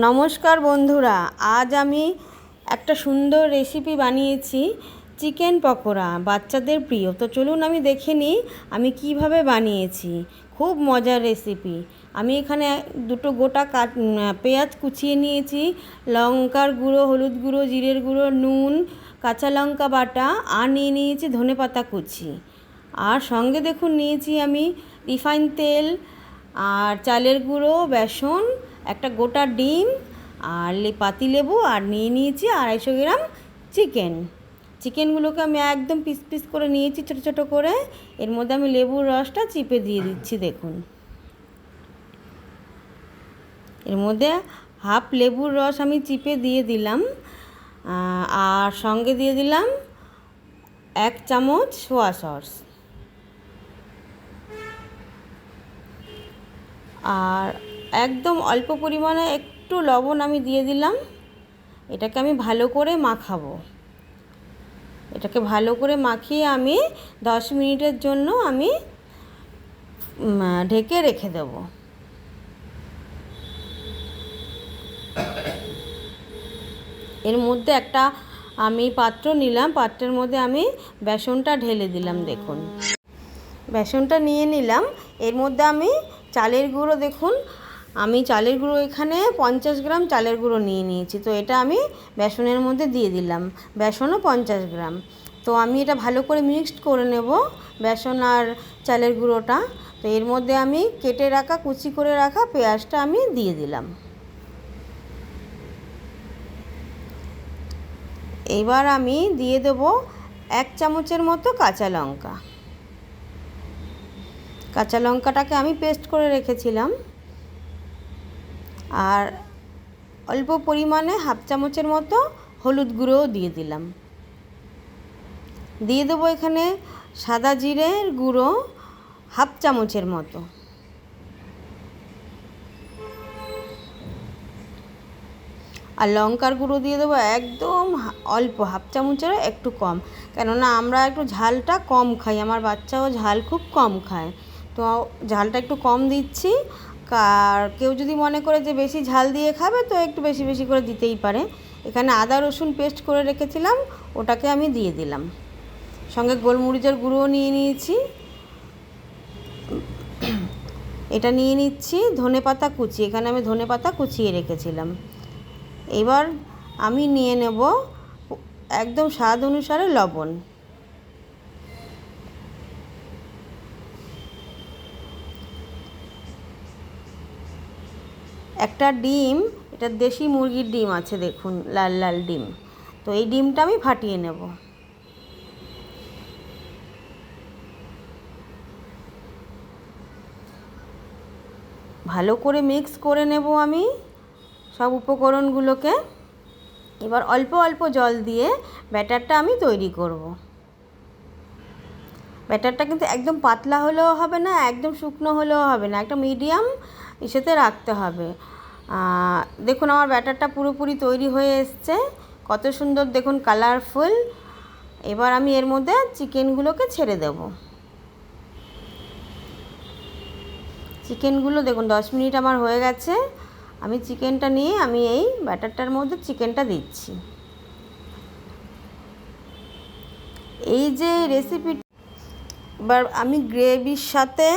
নমস্কার বন্ধুরা, আজ আমি একটা সুন্দর রেসিপি বানিয়েছি চিকেন পকোড়া, বাচ্চাদের প্রিয়। তো চলুন আমি দেখে নিই, আমি কীভাবে বানিয়েছি। খুব মজার রেসিপি আমি এখানে দুটো গোটা কাট পেঁয়াজ কুচিয়ে নিয়েছি, লঙ্কার গুঁড়ো, হলুদ গুঁড়ো, জিরের গুঁড়ো, নুন, কাঁচা লঙ্কা বাটা, আর নিয়ে নিয়েছি ধনে পাতা কুচি। আর সঙ্গে দেখুন নিয়েছি আমি রিফাইন তেল, আর চালের গুঁড়ো, বেসন একটা গোটা ডিম আর পাতি লেবু আর নিয়ে নিয়েছি আড়াইশো গ্রাম চিকেন। চিকেনগুলোকে আমি একদম পিস পিস করে নিয়েছি, ছোটো ছোটো করে। এর মধ্যে আমি লেবুর রসটা চিপে দিয়ে দিচ্ছি, দেখুন। এর মধ্যে হাফ লেবুর রস আমি চিপে দিয়ে দিলাম। আর সঙ্গে দিয়ে দিলাম এক চামচ সোয়া সস। আর একদম অল্প পরিমাণে একটু লবণ আমি দিয়ে দিলাম। এটাকে আমি ভালো করে মাখাবো। এটাকে ভালো করে মাখিয়ে আমি দশ মিনিটের জন্য আমি ঢেকে রেখে দেবো। এর মধ্যে একটা আমি পাত্র নিলাম, পাত্রের মধ্যে আমি বেসনটা ঢেলে দিলাম, দেখুন। বেসনটা নিয়ে নিলাম। এর মধ্যে আমি চালের গুঁড়ো, দেখুন আমি চালের গুঁড়ো এখানে পঞ্চাশ গ্রাম চালের গুঁড়ো নিয়ে নিয়েছি। তো এটা আমি বেসনের মধ্যে দিয়ে দিলাম। বেসনও পঞ্চাশ গ্রাম। তো আমি এটা ভালো করে মিক্সড করে নেব বেসন আর চালের গুঁড়োটা। তো এর মধ্যে আমি কেটে রাখা, কুচি করে রাখা পেঁয়াজটা আমি দিয়ে দিলাম। এবার আমি দিয়ে দেব এক চামচের মতো কাঁচা লঙ্কা। কাঁচা লঙ্কাটাকে আমি পেস্ট করে রেখেছিলাম। আর অল্প পরিমাণে হাফ চামচের মতো হলুদ গুঁড়োও দিয়ে দিলাম। দিয়ে দেবো এখানে সাদা জিরের গুঁড়ো হাফ চামচের মতো। আর লঙ্কার গুঁড়ো দিয়ে দেবো একদম অল্প, হাফ চামচেরও একটু কম। কেননা আমরা একটু ঝালটা কম খাই, আমার বাচ্চাও ঝাল খুব কম খায়। তো ঝালটা একটু কম দিচ্ছি আর কেউ যদি মনে করে যে বেশি ঝাল দিয়ে খাবে, তো একটু বেশি বেশি করে দিতেই পারে। এখানে আদা, রসুন পেস্ট করে রেখেছিলাম, ওটাকে আমি দিয়ে দিলাম। সঙ্গে গোলমরিচের গুঁড়োও নিয়ে নিয়েছি। এটা নিয়ে নিচ্ছি ধনে পাতা কুচি, এখানে আমি ধনে পাতা কুচিয়ে রেখেছিলাম। এবার আমি নিয়ে নেব একদম স্বাদ অনুসারে লবণ। একটা ডিম, এটা দেশি মুরগির ডিম আছে দেখুন, লাল লাল ডিম। তো এই ডিমটা আমি ফাটিয়ে নেব। ভালো করে মিক্স করে নেব আমি সব উপকরণগুলোকে। এবার অল্প অল্প জল দিয়ে ব্যাটারটা আমি তৈরি করব। ব্যাটারটা কিন্তু একদম পাতলা হলেও হবে না, একদম শুকনো হলেও হবে না, একটা মিডিয়াম ইসেতে রাখতে হবে। দেখুন আমার ব্যাটারটা পুরোপুরি তৈরি হয়ে এসছে। কত সুন্দর, দেখুন কালারফুল এবার আমি এর মধ্যে চিকেনগুলোকে ছেড়ে দেবো। চিকেনগুলো দেখুন, দশ মিনিট আমার হয়ে গেছে। আমি চিকেনটা নিয়ে আমি এই ব্যাটারটার মধ্যে চিকেনটা দিচ্ছি। এই যে রেসিপি এবার আমি গ্রেভির সাথে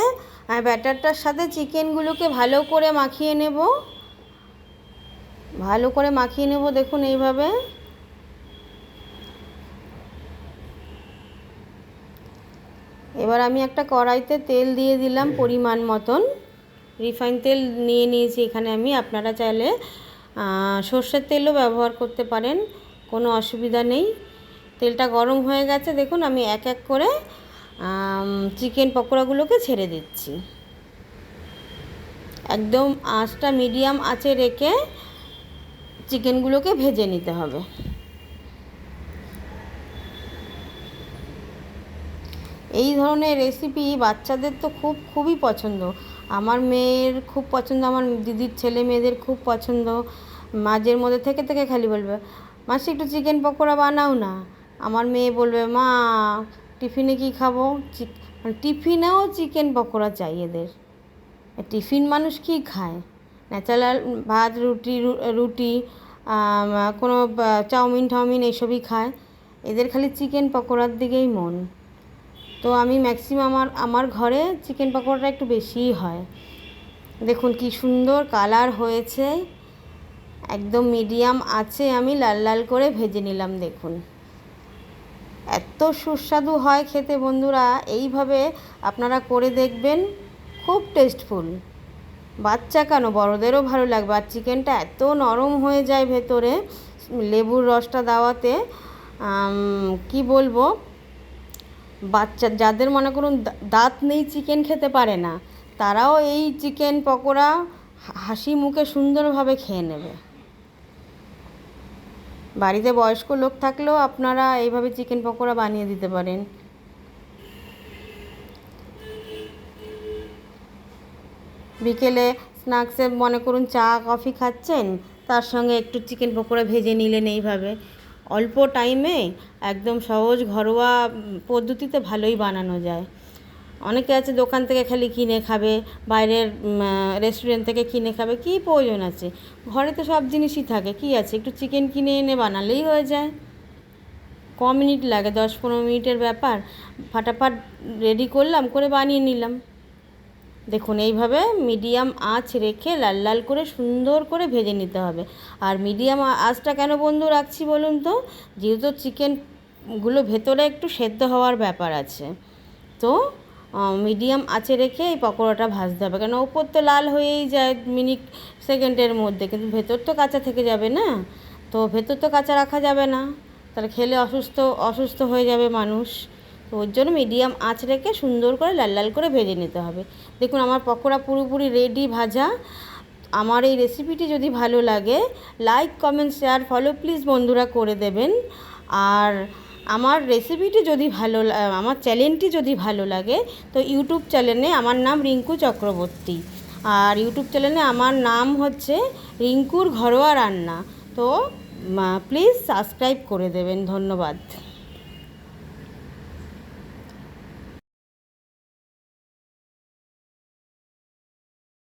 আর ব্যাটারটার সাথে চিকেনগুলোকে ভালো করে মাখিয়ে নেব। ভালো করে মাখিয়ে নেব, দেখুন এইভাবে। এবার আমি একটা কড়াইতে তেল দিয়ে দিলাম পরিমাণ মতন। রিফাইন তেল নিয়ে নিয়েছি এখানে আমি। আপনারা চাইলে সর্ষের তেলও ব্যবহার করতে পারেন, কোনো অসুবিধা নেই। তেলটা গরম হয়ে গেছে, দেখুন আমি এক এক করে চিকেন পকোড়াগুলোকে ছেড়ে দিচ্ছি। একদম আঁচটা মিডিয়াম আঁচে রেখে চিকেনগুলোকে ভেজে নিতে হবে। এই ধরনের রেসিপি বাচ্চাদের তো খুব, খুবই পছন্দ। আমার মেয়ের খুব পছন্দ, আমার দিদির ছেলে মেয়েদের খুব পছন্দ। মাঝের মধ্যে থেকে থেকে খালি বলবে, মাসি একটু চিকেন পকোড়া বানাও না। আমার মেয়ে বলবে, মা টিফিনে কি খাব? মানে টিফিনেও চিকেন পকোড়া চাই এদের। টিফিন মানুষ কি খায়? ন্যাচারাল ভাত, রুটি রুটি কোনো চাউমিন টাউমিন এসবই খায়। এদের খালি চিকেন পকোড়ার দিকেই মন। তো আমি ম্যাক্সিমাম আমার আমার ঘরে চিকেন পকোড়াটা একটু বেশিই হয়। দেখুন কি সুন্দর কালার হয়েছে। একদম মিডিয়াম আছে আমি লাল লাল করে ভেজে নিলাম, দেখুন। এত সুস্বাদু হয় খেতে বন্ধুরা, এইভাবে আপনারা করে দেখবেন, খুব টেস্টফুল বাচ্চা কেন? বড়দেরও ভালো লাগবে। আর চিকেনটা এত নরম হয়ে যায় ভেতরে, লেবুর রসটা দেওয়াতে কি বলব? বাচ্চা, যাদের মনে করুন দাঁত নেই, চিকেন খেতে পারে না, তারাও এই চিকেন পকোড়া হাসি মুখে সুন্দরভাবে খেয়ে নেবে। বাড়িতে বয়স্ক লোক থাকলেও আপনারা এইভাবে চিকেন পকোড়া বানিয়ে দিতে পারেন। বিকেলে স্ন্যাক্সে মনে করুন চা, কফি খাচ্ছেন, তার সঙ্গে একটু চিকেন পকোড়া ভেজে নিলেন এইভাবে। অল্প টাইমে একদম সহজ ঘরোয়া পদ্ধতিতে ভালোই বানানো যায়। অনেকে আছে দোকান থেকে খালি কিনে খাবে, বাইরের রেস্টুরেন্ট থেকে কিনে খাবে, কী প্রয়োজন আছে? ঘরে তো সব জিনিসই থাকে, কী আছে? একটু চিকেন কিনে এনে বানালেই হয়ে যায়। ক মিনিট লাগে? দশ পনেরো মিনিটের ব্যাপার। ফাটাফাট রেডি করলাম, করে বানিয়ে নিলাম। দেখুন, এইভাবে মিডিয়াম আঁচ রেখে লাল লাল করে সুন্দর করে ভেজে নিতে হবে। আর মিডিয়াম আঁচটা কেন বন্ধু রাখছি বলুন তো? যেহেতু চিকেনগুলো ভেতরে একটু সেদ্ধ হওয়ার ব্যাপার আছে। তো মিডিয়াম আঁচে রেখে এই পকোড়াটা ভাজতে হবে। কেন ওপর তো লাল হয়েই যায় মিনিট সেকেন্ডের মধ্যে, কিন্তু ভেতর তো কাঁচা থেকে যাবে না। তো ভেতর তো কাঁচা রাখা যাবে না। তাহলে খেলে অসুস্থ অসুস্থ হয়ে যাবে মানুষ। তো ওর জন্য মিডিয়াম আঁচ রেখে সুন্দর করে লাল লাল করে ভেজে নিতে হবে। দেখুন, আমার পকোড়া পুরোপুরি রেডি ভাজা। আমার এই রেসিপিটি যদি ভালো লাগে like comment share follow please বন্ধুরা করে দেবেন। আর আমার রেসিপিটি যদি ভালো আমার চ্যানেলটি যদি ভালো লাগে, তো ইউটিউব চ্যানেলে আমার নাম রিঙ্কু চক্রবর্তী। আর ইউটিউব চ্যানেলে আমার নাম হচ্ছে রিঙ্কুর ঘরোয়া রান্না। তো প্লিজ সাবস্ক্রাইব করে দেবেন। ধন্যবাদ।